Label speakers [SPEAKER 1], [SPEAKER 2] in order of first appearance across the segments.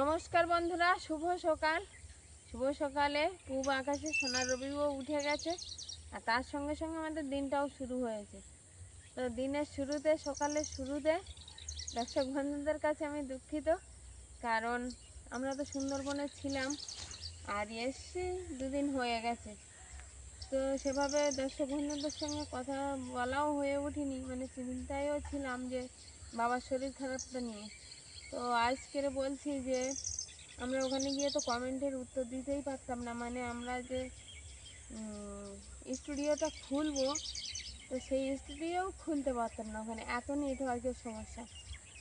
[SPEAKER 1] নমস্কার বন্ধুরা, শুভ সকাল। শুভ সকালে পূব আকাশে সোনার রবিও উঠে গেছে আর তার সঙ্গে সঙ্গে আমাদের দিনটাও শুরু হয়েছে। তো দিনের শুরুতে, সকালের শুরুতে দর্শক বন্ধুদের কাছে আমি দুঃখিত, কারণ আমরা তো সুন্দরবনে ছিলাম আর এসছি দুদিন হয়ে গেছে। তো সেভাবে দর্শক বন্ধুদের সঙ্গে কথা বলাও হয়ে ওঠেনি মানে চিন্তায়ও ছিলাম যে বাবার শরীর খারাপটা নিয়ে। তো আজকের বলছি যে, আমরা ওখানে গিয়ে তো কমেন্টের উত্তর দিতেই পারতাম না। মানে আমরা যে স্টুডিওটা খুলবো, তো সেই স্টুডিও খুলতে পারতাম না ওখানে। এত নেটওয়ার্কের সমস্যা।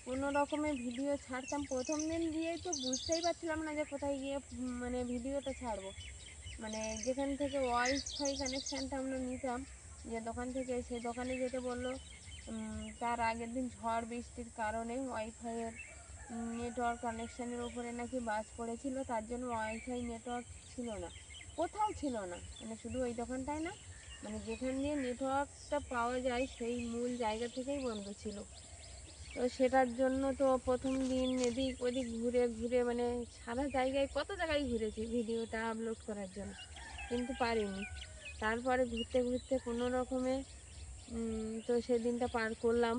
[SPEAKER 1] কোনো রকমের ভিডিও ছাড়তাম। প্রথম দিন গিয়েই তো বুঝতেই পারছিলাম না যে কোথায় গিয়ে মানে ভিডিওটা ছাড়বো। মানে যেখান থেকে ওয়াইফাই কানেকশানটা আমরা নিতাম, যে দোকান থেকে সেই দোকানে যেতে বলল তার আগের দিন ঝড় বৃষ্টির কারণে ওয়াইফাইয়ের নেটওয়ার্ক কানেকশানের উপরে নাকি বাজ পড়েছিল, তার জন্য ওয়াইফাই নেটওয়ার্ক ছিল না। কোথাও ছিল না। মানে শুধু ওই দোকানটায় না মানে যেখান দিয়ে নেটওয়ার্কটা পাওয়া যায় সেই মূল জায়গা থেকেই বন্ধ ছিল। তো সেটার জন্য তো প্রথম দিন এদিক ওদিক ঘুরে ঘুরে মানে সারা জায়গায় কত জায়গায় ঘুরেছি ভিডিওটা আপলোড করার জন্য। কিন্তু পারিনি। তারপরে ঘুরতে ঘুরতে কোনো রকমে তো সেদিনটা পার করলাম।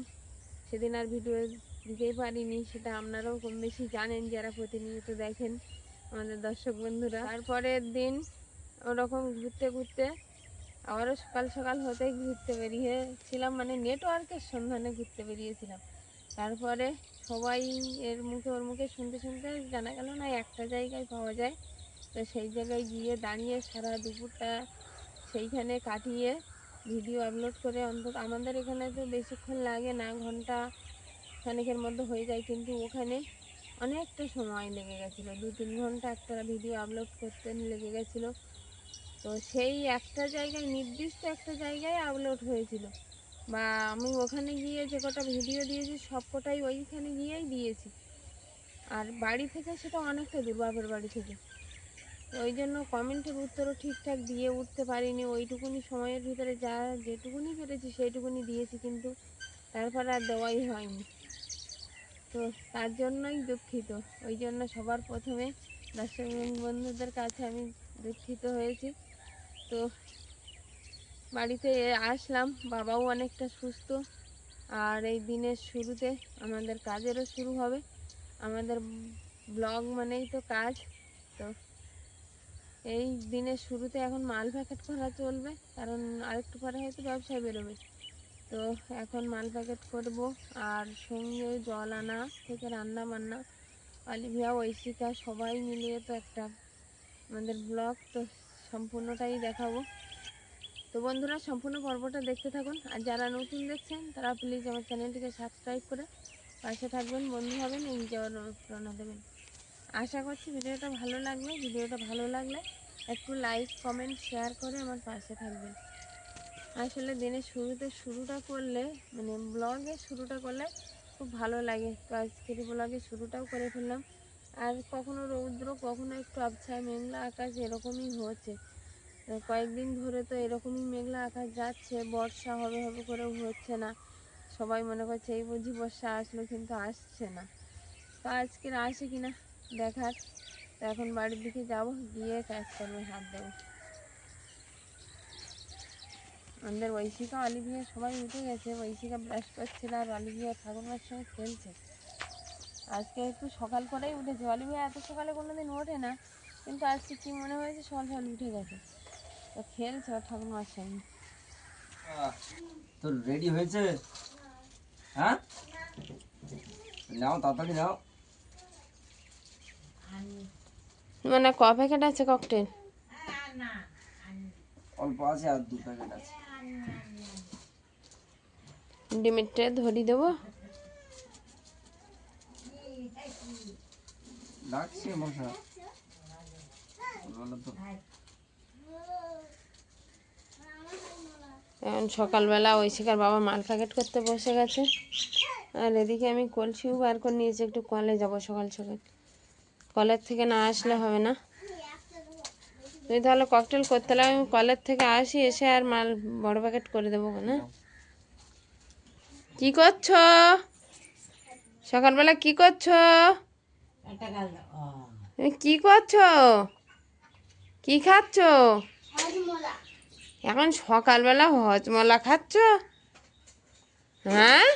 [SPEAKER 1] সেদিন আর ভিডিও দিতেই পারিনি, সেটা আপনারাও কম বেশি জানেন যারা প্রতিনিয়ত দেখেন আমাদের দর্শক বন্ধুরা। তারপরের দিন ওরকম ঘুরতে ঘুরতে আবারও সকাল সকাল হতেই ঘুরতে বেরিয়েছিলাম মানে নেটওয়ার্কের সন্ধানে ঘুরতে বেরিয়েছিলাম। তারপরে সবাই এর মুখে ওর মুখে শুনতে শুনতে জানা গেল না একটা জায়গায় পাওয়া যায়। তো সেই জায়গায় গিয়ে দাঁড়িয়ে সারা দুপুরটা সেইখানে কাটিয়ে ভিডিও আপলোড করে অন্তত আমাদের এখানে তো বেশিক্ষণ লাগে না, ঘণ্টা খানিকের মধ্যে হয়ে যায়, কিন্তু ওখানে অনেকটা সময় লেগে গেছিল। দু তিন ঘণ্টা একটা ভিডিও আপলোড করতে লেগে গেছিল। তো সেই একটা জায়গায়, নির্দিষ্ট একটা জায়গায় আপলোড হয়েছিল। বা আমি ওখানে গিয়ে যে কটা ভিডিও দিয়েছি, সব কটাই ওইখানে গিয়েই দিয়েছি। আর বাড়ি থেকে সেটা অনেকটা দূর, বাপের বাড়ি থেকে। ওই জন্য কমেন্টের উত্তরও ঠিকঠাক দিয়ে উঠতে পারিনি। ওইটুকুনি সময়ের ভিতরে যা যেটুকুনি পেরেছি, সেইটুকুনি দিয়েছি, কিন্তু তারপর আর দেওয়াই হয়নি। তো তার জন্যই দুঃখিত। ওই জন্য সবার প্রথমে দর্শক বন্ধুদের কাছে আমি দুঃখিত হয়েছি। তো বাড়িতে আসলাম, বাবাও অনেকটা সুস্থ। আর এই দিনের শুরুতে আমাদের কাজেরও শুরু হবে। আমাদের ব্লগ মানেই তো কাজ। তো এই দিনের শুরুতে এখন মাল প্যাকেট করা চলবে, কারণ আরেকটু পরে হয়তো ব্যবসায় বেরোবে। তো এখন মাল প্যাকেট করব আর সঙ্গে জল আনা থেকে রান্না বান্না। অলিভিয়া, ঐশিকা সবাই মিলিয়ে তো একটা আমাদের ব্লগ তো সম্পূর্ণটাই দেখাবো। তো বন্ধুরা, সম্পূর্ণ পর্বটা দেখতে থাকুন। আর যারা নতুন দেখছেন, তারা প্লিজ আমার চ্যানেলটিকে সাবস্ক্রাইব করে পাশে থাকবেন, বন্ধু হবেন এই যাওয়ার অনুপ্রেরণা দেবেন। আশা করছি ভিডিওটা ভালো লাগবে। ভিডিওটা ভালো লাগলে একটু লাইক কমেন্ট শেয়ার করে আমার পাশে থাকবেন। আসলে দিনের শুরুতে শুরুটা করলে মানে ব্লগে শুরুটা করলে খুব ভালো লাগে। তো আজকের ব্লগে শুরুটাও করে ফেললাম। আর কখনো রৌদ্র, কখনো একটু আবছা মেঘলা আকাশ এরকমই হচ্ছে। কয়েকদিন ধরে তো এরকমই মেঘলা আকাশ যাচ্ছে, বর্ষা হবে হবে করেও হচ্ছে না। সবাই মনে করছে এই বুঝি বর্ষা আসলো, কিন্তু আসছে না। তো আজকের আসে কিনা দেখার। এখন বাড়ির দিকে যাব, গিয়ে কাজ কাজকর্মে হাত দেবো। আমাদের ঐশিকা অলিভিয়া সবাই উঠে গেছে। ঐশিকা ব্রাশ করছিল আর অলিভিয়া ঠাকুরমার সঙ্গে খেলছে। আজকে একটু সকাল করেই উঠেছে। অলিভিয়া এত সকালে কোনোদিন ওঠে না কিন্তু আজকে কি মনে হয়েছে সকাল সকাল উঠে গেছে। তো খেলছে ওর ঠাকুরমার সঙ্গে।
[SPEAKER 2] তোর রেডি হয়েছে? হ্যাঁ? নাও তাড়াতাড়ি নাও।
[SPEAKER 1] মানে ক প্যাকেট আছে ককটেল
[SPEAKER 2] অল্প আছে আর দু প্যাকেট আছে।
[SPEAKER 1] ডিমের ট্রে ধরি দেবো।
[SPEAKER 2] লাগছে মশা।
[SPEAKER 1] এখন সকালবেলা ওই ঐশিকার বাবা মাল প্যাকেট করতে বসে গেছে। আর এদিকে আমি কলসিও বার করে নিয়েছি একটু কলে যাব সকাল সকাল। কলের থেকে না আসলে হবে না। তুই তাহলে ককটেল করতে হলে আমি কলের থেকে আসি এসে আর মাল বড় প্যাকেট করে দেবো না? কি করছ? সকালবেলা কি করছ? তুমি কি করছ? কি খাচ্ছ? এখন সকালবেলা হজমলা খাচ্ছ? হ্যাঁ?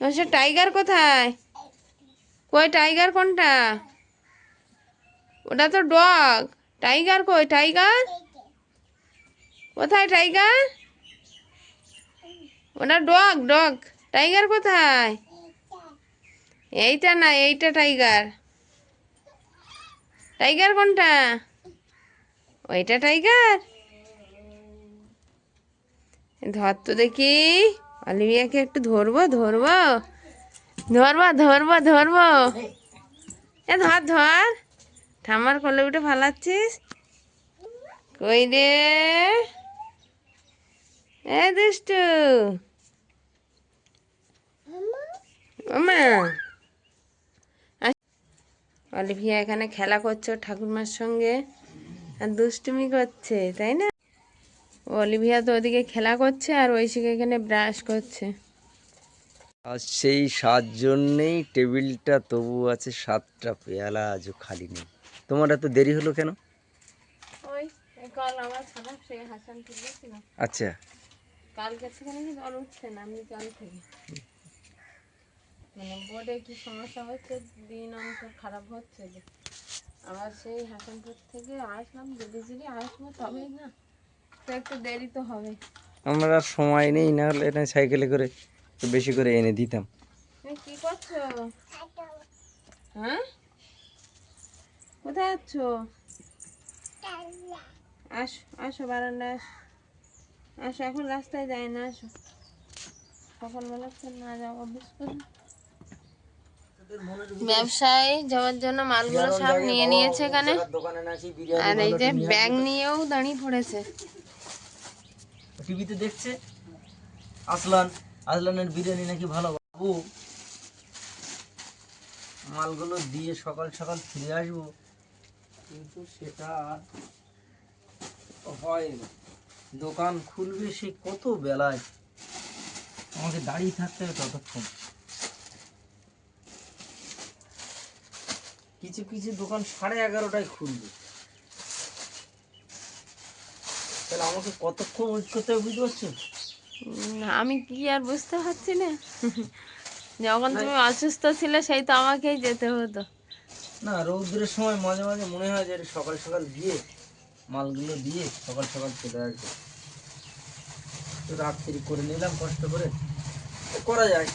[SPEAKER 1] সে টাইগার কোথায়? কই টাইগার কোনটা? ওটা তো ডগ টাইগার কই টাইগার কোথায় টাইগার ওটা ডগ ডগ টাইগার কোথায়? এইটা না, এইটা টাইগার টাইগার কোনটা? ওইটা টাইগার ধর তো দেখি। অলিভিয়াকে একটু ধরবো ধরবো। ধরবো ধরবো ধরবো। এ ধর ধর। ঠাম্মার কোলে উঠে ফালাচ্ছিস কই রে? এ দুষ্টু। অলিভিয়া এখানে খেলা করছে ঠাকুরমার সঙ্গে। আর দুষ্টুমি করছে, তাই না? অলিভিয়া তো ওদিকে খেলা করছে আর ঐশিকা এখানে ব্রাশ করছে।
[SPEAKER 2] আর সেই সাত জন্যেই টেবিলটা তবু আছে সাতটা পেয়ালা, আজও খালি নেই। তোমার এত দেরি হলো কেন? আচ্ছা।
[SPEAKER 1] কালকে থেকে নাকি জল উঠছে না আমি কাল থেকে মানে বোর্ডে কি সমস্যা হচ্ছে? দিন অন্তর খারাপ হচ্ছে যে। আবার সেই হাসানপুর থেকে আসলাম আসব না। তো একটু দেরি তো হবে।
[SPEAKER 2] আমার আর সময় নেই না হলে এটা সাইকেলে করে বেশি করে এনে দিতাম।
[SPEAKER 1] তুমি কি করছ? হ্যাঁ? কোথায় যাচ্ছ আসো আসো বারান্দায় আসো। আসো এখন রাস্তায় যায় না আসো। সকালবেলা না যাও অফিস করে ব্যবসায় যাওয়ার জন্য মালগুলো সব নিয়ে নিয়েছে এখানে। আর এই যে ব্যাগ নিয়েও দাঁড়িয়ে পড়েছে।
[SPEAKER 2] টিভিতে দেখছে? আসলান আসলানের বিরিয়ানি নাকি ভালো বাবু মালগুলো দিয়ে সকাল সকাল ফিরে আসব। কিন্তু সেটা আর হয় না দোকান খুলবে সে কত বেলায়? আমাকে দাঁড়িয়ে থাকতে হবে ততক্ষণ। কিছু কিছু দোকান সাড়ে এগারোটায় খুলবে। তাহলে আমাকে কতক্ষণ ওয়েট করতে হবে বুঝতে পারছ
[SPEAKER 1] আমি কি আর বুঝতে পারছি না? যখন তুমি অসুস্থ ছিলে সেই তো আমাকেই যেতে হতো।
[SPEAKER 2] না, রৌদ্রের সময় মাঝে মাঝে মনে হয় যে সকাল সকাল গিয়ে মালগুলো দিয়ে সকাল সকাল চলে আসবে। তো রাত্রি করে নিলাম কষ্ট করে। করা যায়।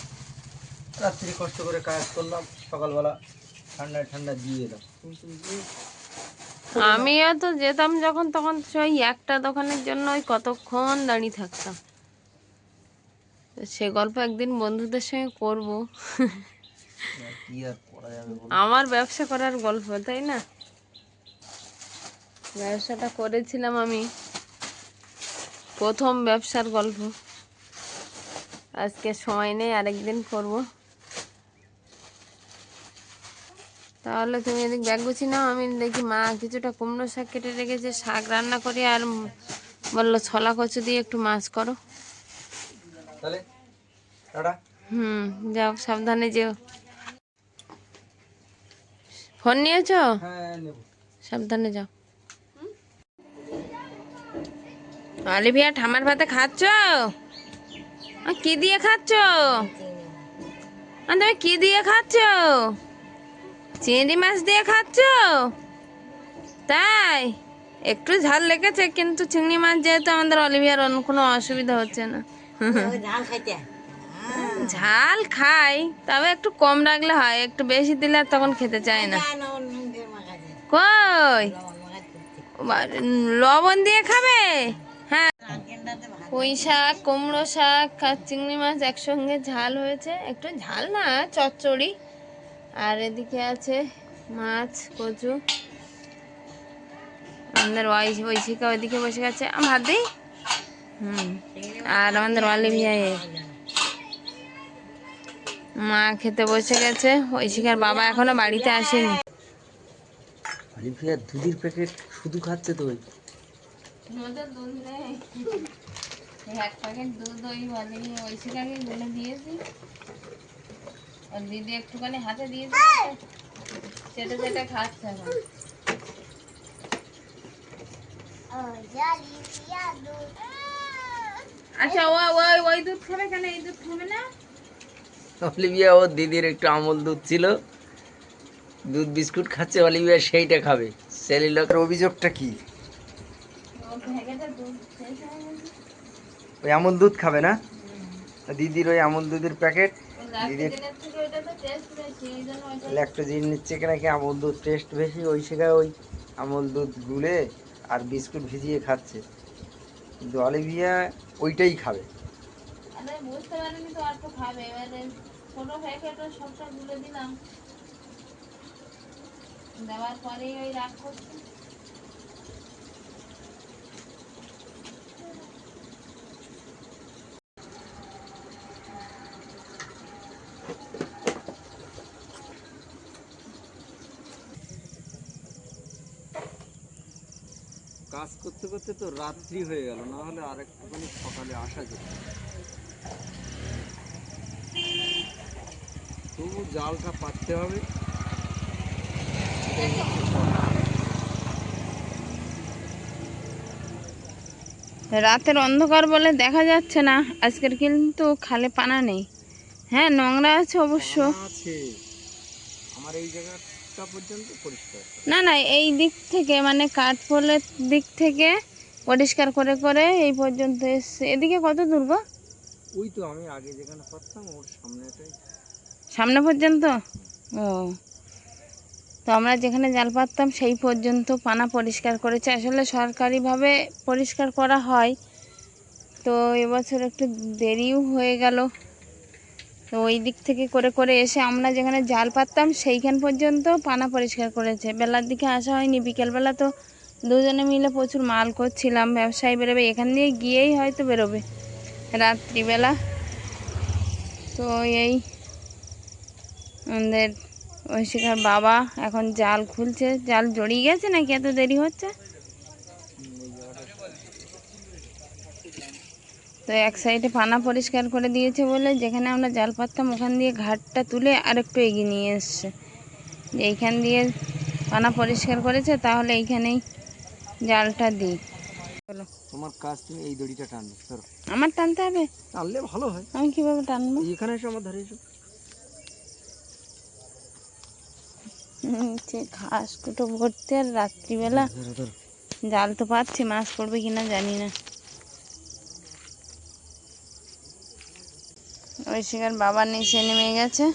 [SPEAKER 2] রাত্রি কষ্ট করে কাজ করলাম, সকালবেলা ঠান্ডায় ঠান্ডা দিয়ে এলাম।
[SPEAKER 1] আমিও তো যেতাম যখন, তখন সেই একটা দোকানের জন্য ওই কতক্ষণ দাঁড়িয়ে থাকতাম। সে গল্প একদিন বন্ধুদের সঙ্গে করব। আমার ব্যবসা করার গল্প তাই না? ব্যবসাটা করেছিলাম আমি। প্রথম ব্যবসার গল্প। আজকে সময় নেই আরেকদিন করব। তাহলে তুমি এদিক ব্যাগ গুছি নাও আমি দেখি মা কিছুটা কুমড়ো শাক কেটে রেখেছে শাক রান্না করি আর বলল ছলা কচু দিয়ে একটু মাছ করো। হুম যাও সাবধানে যেও। ফোন নিয়েছো?
[SPEAKER 2] হ্যাঁ
[SPEAKER 1] সাবধানে যাও। অলিভিয়া ঠামার ভাতে খাচ্ছ? কি দিয়ে খাচ্ছ? তুমি কি দিয়ে খাচ্ছ? চিংড়ি মাছ দিয়ে খাচ্ছ? তাই? একটু ঝাল লেগেছে কিন্তু চিংড়ি মাছ যেহেতু আমাদের অলিভিয়ার অন্য কোনো অসুবিধা হচ্ছে না। ঝাল খাই, তবে একটু কম রাখলে হয়, একটু বেশি দিলে আর তখন খেতে চায় না। কই? লবণ দিয়ে খাবে? হ্যাঁ। পুঁই শাক, কুমড়ো শাক আর চিংড়ি মাছ একসঙ্গে ঝাল হয়েছে। একটু ঝাল না, চচ্চড়ি। আর এদিকে আছে মাছ, কচু। আমাদের ওই- ঐশিকা ওইদিকে বসে গেছে। আম ভাত দিই হুম। আর আমাদের অলিভিয়া মা খেতে বসে গেছে। ঐশিকার বাবা এখনও বাড়িতে আসেনি।
[SPEAKER 2] আলিফিয়া দুধের প্যাকেট শুধু খাচ্ছে তো ওই।
[SPEAKER 1] দুধ নেই। এক প্যাকেট দুধ ওই অলিভিয়া ঐশিকাকে গুলে দিয়েছি।
[SPEAKER 3] আর দিদি একটুখানি হাতে দিয়েছে। সেটা সেটা খাচ্ছে এখন। আচ্ছা ও ওই ওই দুধ খাবে কেন? এই দুধ খাবে না?
[SPEAKER 2] অলিভিয়া ও দিদির একটু আমল দুধ ছিল। দুধ বিস্কুট খাচ্ছে অলিভিয়া সেইটা খাবে। সেলিলকের অভিযোগটা কি? ওই আমল দুধ খাবে না? দিদির ওই আমল দুধের প্যাকেট।
[SPEAKER 3] ওইটা
[SPEAKER 2] ল্যাক্টোজিন নিচ্ছে নাকি আমল দুধ টেস্ট বেশি? ওই শেখায় ওই আমল দুধ গুলে আর বিস্কুট ভিজিয়ে খাচ্ছে। কিন্তু অলিভিয়া ওইটাই খাবে।
[SPEAKER 3] বুঝতে পারিনি তো আর তো খাবে। এবারে ছোট সবটা দিলাম। দেওয়ার পরেই ওই রাগ করছে।
[SPEAKER 2] কাজ করতে করতে তো রাত্রি হয়ে গেল, না হলে আর একটুখানি সকালে আসা যেত। তবু জালটা পাততে হবে।
[SPEAKER 3] রাতের অন্ধকার বলে দেখা যাচ্ছে না। আজকের কিন্তু খালে পানা নেই। হ্যাঁ নোংরা আছে অবশ্য।
[SPEAKER 2] আমার এই জায়গাটা পর্যন্ত পরিষ্কার।
[SPEAKER 3] না না এই দিক থেকে মানে কাঠপোলের দিক থেকে পরিষ্কার করে করে এই পর্যন্ত এসছে। এদিকে কত দূর গো?
[SPEAKER 2] ওই তো আমি আগে যেখানে পারতাম ওর সামনেটাই।
[SPEAKER 3] সামনে পর্যন্ত? ও। তো আমরা যেখানে জাল পাততাম, সেই পর্যন্ত পানা পরিষ্কার করেছে। আসলে সরকারিভাবে পরিষ্কার করা হয়। তো এবছর একটু দেরিও হয়ে গেল। তো ওই দিক থেকে করে করে এসে আমরা যেখানে জাল পাততাম, সেইখান পর্যন্ত পানা পরিষ্কার করেছে। বেলার দিকে আসা হয়নি, বিকেলবেলা তো দুজনে মিলে প্রচুর মাল করছিলাম। ব্যবসায়ী বেরোবে, এখান দিয়ে গিয়েই হয়তো বেরোবে। রাত্রিবেলা। তো এই আমাদের ঐশিকার বাবা এখন জাল খুলছে। জাল জড়িয়ে গেছে নাকি এত দেরি হচ্ছে? তো এক সাইডে পানা পরিষ্কার করে দিয়েছে বলে যেখানে আমরা জাল পাততাম ওখান দিয়ে ঘাটটা তুলে আরেকটু এগিয়ে নিয়ে এসছে। এইখান দিয়ে পানা পরিষ্কার করেছে তাহলে এইখানেই জালটা দিই।
[SPEAKER 2] তোমার কাজ তুমি এই দড়িটা টানবে
[SPEAKER 3] আমার টানতে হবে?
[SPEAKER 2] টানলে ভালো হয়।
[SPEAKER 3] আমি কীভাবে টানবো?
[SPEAKER 2] এখানে এসে আমার ধারে এসো।
[SPEAKER 3] নিচে ঘাস কুটো ভর্তি আর রাত্রিবেলা জাল তো পাচ্ছি মাছ পড়বে কিনা জানি না। ওই শিকার বাবার নিচে নেমে গেছে।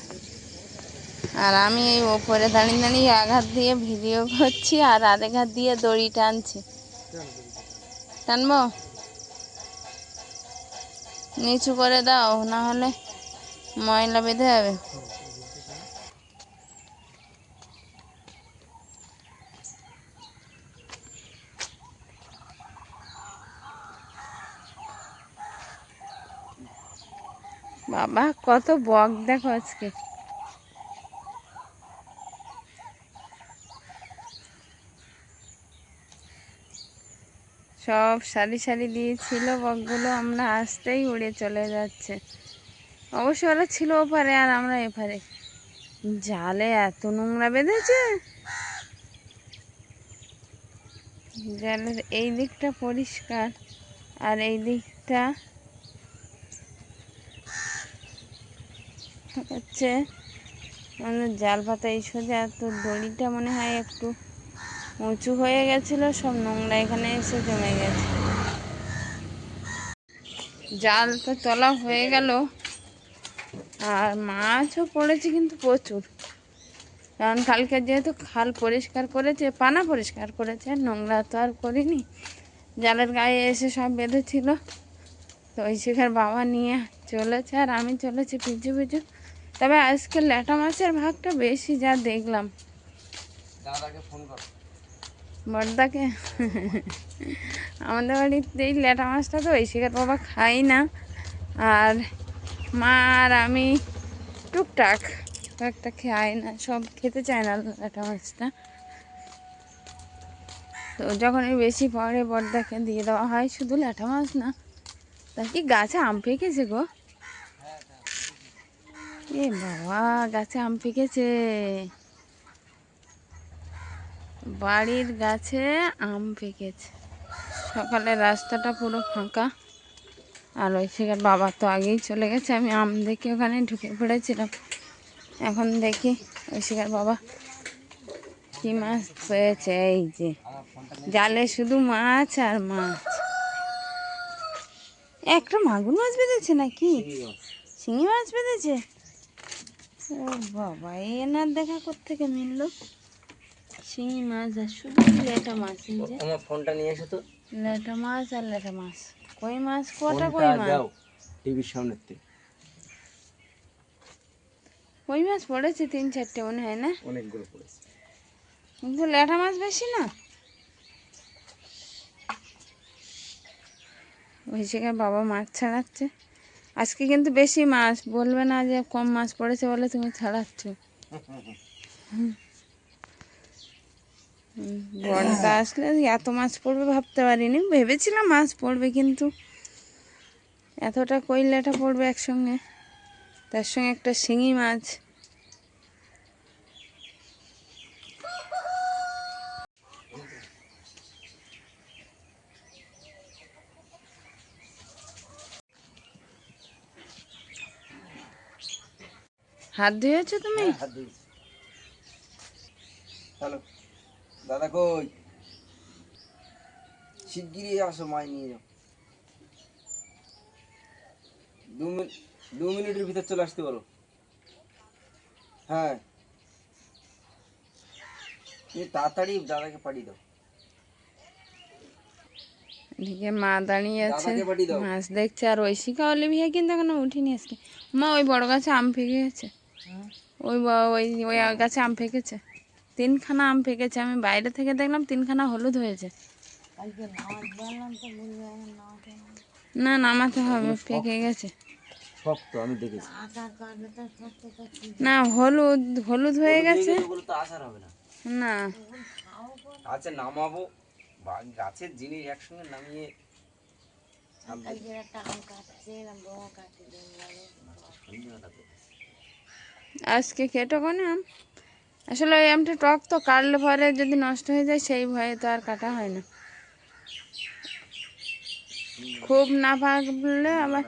[SPEAKER 3] আর আমি এই ওপরে দাঁড়িয়ে দাঁড়িয়ে আঘাত দিয়ে ভিডিও করছি আর আরেক হাত দিয়ে দড়ি টানছি। টানবো? নিচু করে দাও না হলে ময়লা বেঁধে যাবে। বাবা, কত বক দেখো আজকে। সব সারি সারি দিয়েছিল বকগুলো, আমরা আসতেই উড়ে চলে যাচ্ছে। অবশ্য ওরা ছিল ওপারে আর আমরা এপারে। জালে এত নোংরা বেঁধেছে। জালের এই দিকটা পরিষ্কার আর এই দিকটা হচ্ছে। আমাদের জাল পাতা এই সোজা, তো দড়িটা মনে হয় একটু উঁচু হয়ে গেছিল, সব নোংরা এখানে এসে জমে গেছে। জাল তো তোলা হয়ে গেল, আর মাছও পড়েছে কিন্তু প্রচুর। কারণ কালকে যেহেতু খাল পরিষ্কার করেছে, পানা পরিষ্কার করেছে নোংরা তো আর করিনি। জালের গায়ে এসে সব বেঁধেছিল, তো ওই শিখার বাবা নিয়ে চলেছে, আর আমি চলেছি পিছু পিছু। তবে আজকে ল্যাটা মাছের ভাগটা বেশি যা দেখলাম।
[SPEAKER 2] দাদাকে ফোন করো।
[SPEAKER 3] বড়দাকে? আমাদের বাড়িতে এই ল্যাটা মাছটা তো ওই শিকার বাবা খাই না। আর মা আর আমি টুকটাক একটা খাই না সব খেতে চায় না ল্যাটা মাছটা। তো যখন বেশি পরে বড়দাকে দিয়ে দেওয়া হয় শুধু ল্যাটা মাছ না তা কি গাছে আম পেকেছে গো? এ বাবা গাছে আম পেকেছে বাড়ির গাছে আম পেকেছে সকালে রাস্তাটা পুরো ফাঁকা। আর ওই সেখানে বাবা তো আগেই চলে গেছে। আমি আম দেখে ওখানে ঢুকে পড়েছিলাম। এখন দেখি ওই শিকার বাবা কি মাছ পেয়েছে। এই যে জালে শুধু মাছ আর মাছ। একটা মাগুর মাছ বেঁধেছে নাকি? শিঙি মাছ বেঁধেছে? ও বাবা এনার দেখা কোথেকে মিললো? শিঙি মাছ আর শুধু লেটা মাছ এই যে।
[SPEAKER 2] আমার ফোনটা নিয়ে এসো তো।
[SPEAKER 3] লেটা মাছ আর লেটা মাছ। কই মাছ? কটা কই মাছ?
[SPEAKER 2] দাও টিভির সামনে
[SPEAKER 3] কই মাছ পড়েছে? তিন চারটে মনে হয় না?
[SPEAKER 2] অনেকগুলো পড়েছে।
[SPEAKER 3] কিন্তু লেটা মাছ বেশি না? ওই জায়গায় বাবা মাছ ছাড়াচ্ছে। আজকে কিন্তু বেশি মাছ। বলবে না যে কম মাছ পড়েছে বলে তুমি ছাড়াচ্ছ। বড়টা আসলে এত মাছ পড়বে ভাবতে পারিনি। ভেবেছিলাম মাছ পড়বে কিন্তু এতটা কইলাটা পড়বে একসঙ্গে। তার সঙ্গে একটা শিঙি মাছ। হাত ধুয়েছো তুমি?
[SPEAKER 2] হাত দিয়েছি হ্যালো দাদা কই? শিগগিরই আসো মাই নিয়ে যাও। দু মিনিট দু মিনিটের ভিতর চলে আসতে বলো। হ্যাঁ। তুমি তাড়াতাড়ি দাদাকে পাঠিয়ে দাও।
[SPEAKER 3] এদিকে মা দাঁড়িয়ে আছে। মাছ দেখছে। আর ঐশিকা অলিভিয়া কিন্তু এখনও উঠিনি আজকে। মা ওই বড় গাছে আম ফেঁকে গেছে। ওই ওই ওই গাছে আম ফেঁকেছে। তিনখানা আম ফেঁকেছে। আমি বাইরে থেকে দেখলাম তিনখানা হলুদ হয়েছে। না। নামাতে হবে পেকে গেছে।
[SPEAKER 2] আমি
[SPEAKER 3] না হলুদ হলুদ হয়ে গেছে।
[SPEAKER 2] না।
[SPEAKER 3] না।
[SPEAKER 2] আচ্ছা নামাবো গাছের জিনিস একসঙ্গে নামিয়ে ছাড়বো। সন্ধ্যেবেলা করে।
[SPEAKER 3] আজকে কেটো কোনে আম। আসলে ওই আমটা টক তো, কাটলে পরে যদি নষ্ট হয়ে যায়, সেই ভয়ে তো আর কাটা হয় না। খুব না পাকলে আবার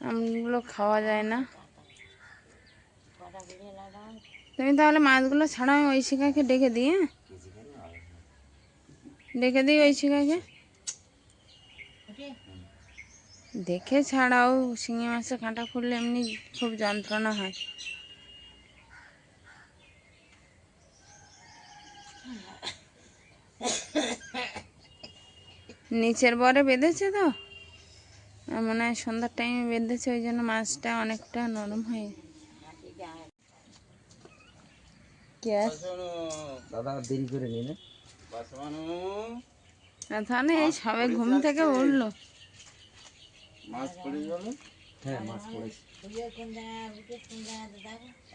[SPEAKER 3] আমগুলো খাওয়া যায় না। তুমি তাহলে মাছগুলো আমি ওই শিকাকে ডেকে দিই হ্যাঁ? ডেকে দিই ওই শিকাকে? দেখে ছাড়াও শিঙি মাছের কাঁটা খুললে এমনি খুব যন্ত্রণা হয়। নিচের বরে বেঁধেছে তো? মনে হয় সন্ধ্যার টাইমে বেঁধেছে ওই জন্য মাছটা অনেকটা নরম হয়ে
[SPEAKER 2] দাদা দেরি করে
[SPEAKER 3] এই সবে ঘুম থেকে উঠল।
[SPEAKER 2] হ্যাঁ মাছ পড়েছে।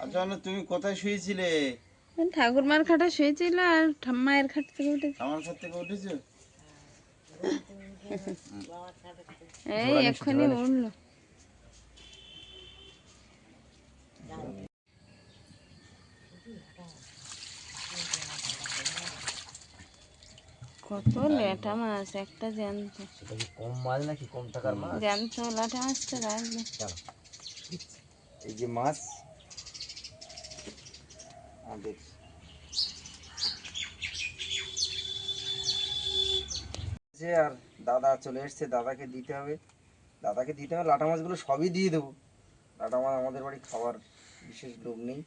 [SPEAKER 4] আচ্ছা না তুমি কোথায় শুয়েছিলে?
[SPEAKER 3] ঠাকুরমার খাটে শুয়েছিল আর ঠাম্মায়ের খাট থেকে উঠেছে।
[SPEAKER 4] আমার খাট থেকে উঠেছো?
[SPEAKER 3] এই এক্ষুনি উঠল। কত লেটা মাছ একটা জ্যান্ত।
[SPEAKER 2] সেটা কি কম মাছ নাকি কম টাকার মাছ?
[SPEAKER 3] জ্যান্ত লেটা মাছ তো রাখবে
[SPEAKER 2] এই যে মাছ আমাদের যে আর দাদা চলে এসছে দাদাকে দিতে হবে। দাদাকে দিতে হবে লাটা মাছগুলো সবই দিয়ে দেবো। লাটা মাছ আমাদের বাড়ি খাবার বিশেষ লোক নেই।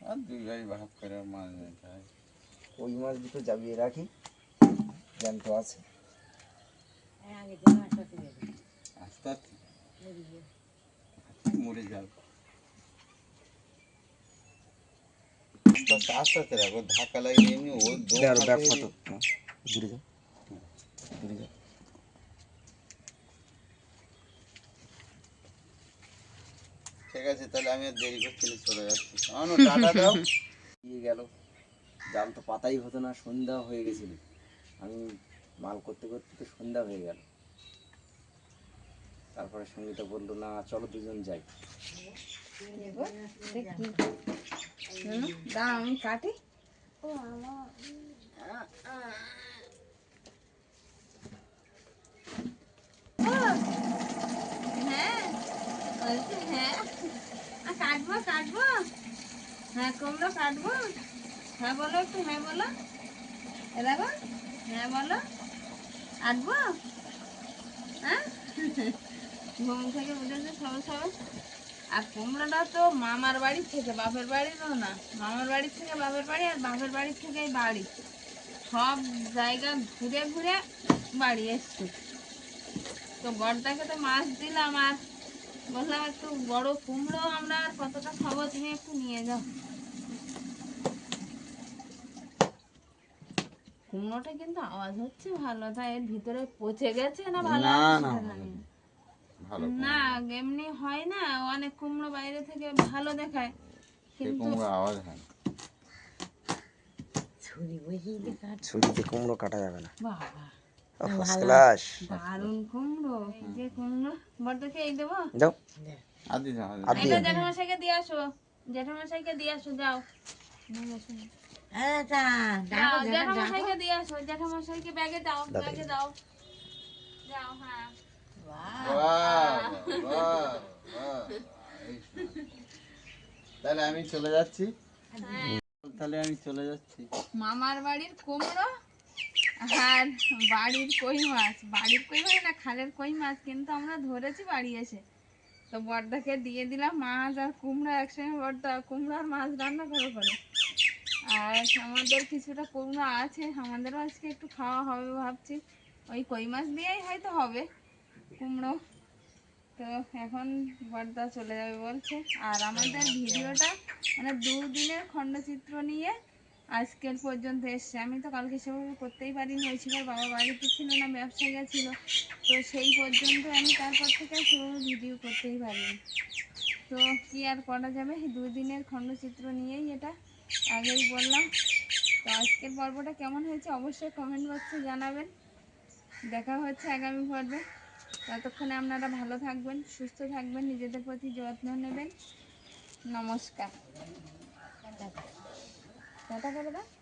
[SPEAKER 4] আর দুই ভাই ভাগ করে মাছ নিতে হয়।
[SPEAKER 2] ওই মাছ দুটো জাবিয়ে রাখি। জ্যান্ত আছে।
[SPEAKER 4] আস্তে আস্তে। মরে যাও। আস্তে আস্তে আস্তে আস্তে রাখো ধাক্কা লাগিয়ে এমনি ও
[SPEAKER 2] ব্যাগ
[SPEAKER 4] ফাটিয়ে
[SPEAKER 2] দূরে যাও। দূরে যাও।
[SPEAKER 4] ঠিক আছে তাহলে আমি আর দেরি করছি চলে যাচ্ছি। টাটা দাও।
[SPEAKER 2] গেল? জাল তো পাতাই হতো না সন্ধ্যা হয়ে গেছিল। আমি মাল করতে করতে তো সন্ধ্যা হয়ে গেল।
[SPEAKER 5] তারপরে সঙ্গীতা বলল, না, চলো দুজন যাই।
[SPEAKER 3] হ্যাঁ কাটবো কাটবো। হ্যাঁ কুমড়ো কাটবো। হ্যাঁ বলো একটু হ্যাঁ বলো। এ দেখো। হ্যাঁ বলো। কাটবো হ্যাঁ? ঘুম থেকে উঠেছে সবে সবে আর কুমড়োটা তো মামার বাড়ি থেকে বাপের বাড়িরও না। মামার বাড়ি থেকে বাপের বাড়ি আর বাপের বাড়ি থেকে বাড়ি। সব জায়গা ঘুরে ঘুরে বাড়ি এসছি। তো বড়দাকে তো মাছ দিলাম আর বললাম একটু বড় কুমড়ো আমরা আর কতটা খাব তুমি একটু নিয়ে যাও। কুমড়োটা কিন্তু আওয়াজ হচ্ছে ভালো তাই এর ভিতরে পচে গেছে না ভালো
[SPEAKER 4] না, না।
[SPEAKER 3] না। এমনি হয় না অনেক কুমড়ো বাইরে থেকে ভালো দেখায় কিন্তু
[SPEAKER 4] কুমড়ো আওয়াজ হয়
[SPEAKER 5] ছুরিতে কুমড়ো কাটা যাবে না।
[SPEAKER 3] বাবা দারুণ কুমড়ো যে কুমড়ো। বড়দাকে এই দেবো?
[SPEAKER 5] যাও।
[SPEAKER 4] আদি যাও আদি
[SPEAKER 3] জ্যাঠামশাইকে দিয়ে আসো জ্যাঠামশাইকে দিয়ে আসো যাও। নিয়ে আসো। হ্যাঁ
[SPEAKER 4] বাহ, বাহ, বাহ। এই শোনো। তাহলে আমি চলে যাচ্ছি। তাহলে আমি চলে যাচ্ছি।
[SPEAKER 3] মামার বাড়ির কুমড়ো আর বাড়ির কই মাছ। বাড়ির কই মাছ না খালের কই মাছ কিন্তু আমরা ধরেছি বাড়ি এসে। তো বর্দাকে দিয়ে দিলাম মাছ আর কুমড়ো একসঙ্গে বর্দা কুমড়ো আর মাছ রান্না করে করে। আর আমাদের কিছুটা কুমড়ো আছে, আমাদেরও আজকে একটু খাওয়া হবে ভাবছি। ওই কই মাছ দিয়েই হয়তো হবে, কুমড়ো। তো এখন বর্দা চলে যাবে বলছে। আর আমাদের ভিডিওটা মানে দুদিনের খণ্ডচিত্র নিয়ে আজকের পর্যন্ত এসছে। আমি তো কালকে সেভাবে করতেই পারিনি, ওই সময় বাবা বাড়িতে ছিল না ব্যবসায় গেছিল তো সেই পর্যন্ত আমি তারপর থেকে সেভাবে ভিডিও করতেই পারিনি। তো কি আর করা যাবে? দুই দিনের খণ্ডচিত্র নিয়েই এটা আগেই বললাম। তো আজকের পর্বটা কেমন হয়েছে অবশ্যই কমেন্ট বক্সে জানাবেন। দেখা হচ্ছে আগামী পর্বে। ততক্ষণে আপনারা ভালো থাকবেন, সুস্থ থাকবেন, নিজেদের প্রতি যত্ন নেবেন। নমস্কার। টাটা করে দাও।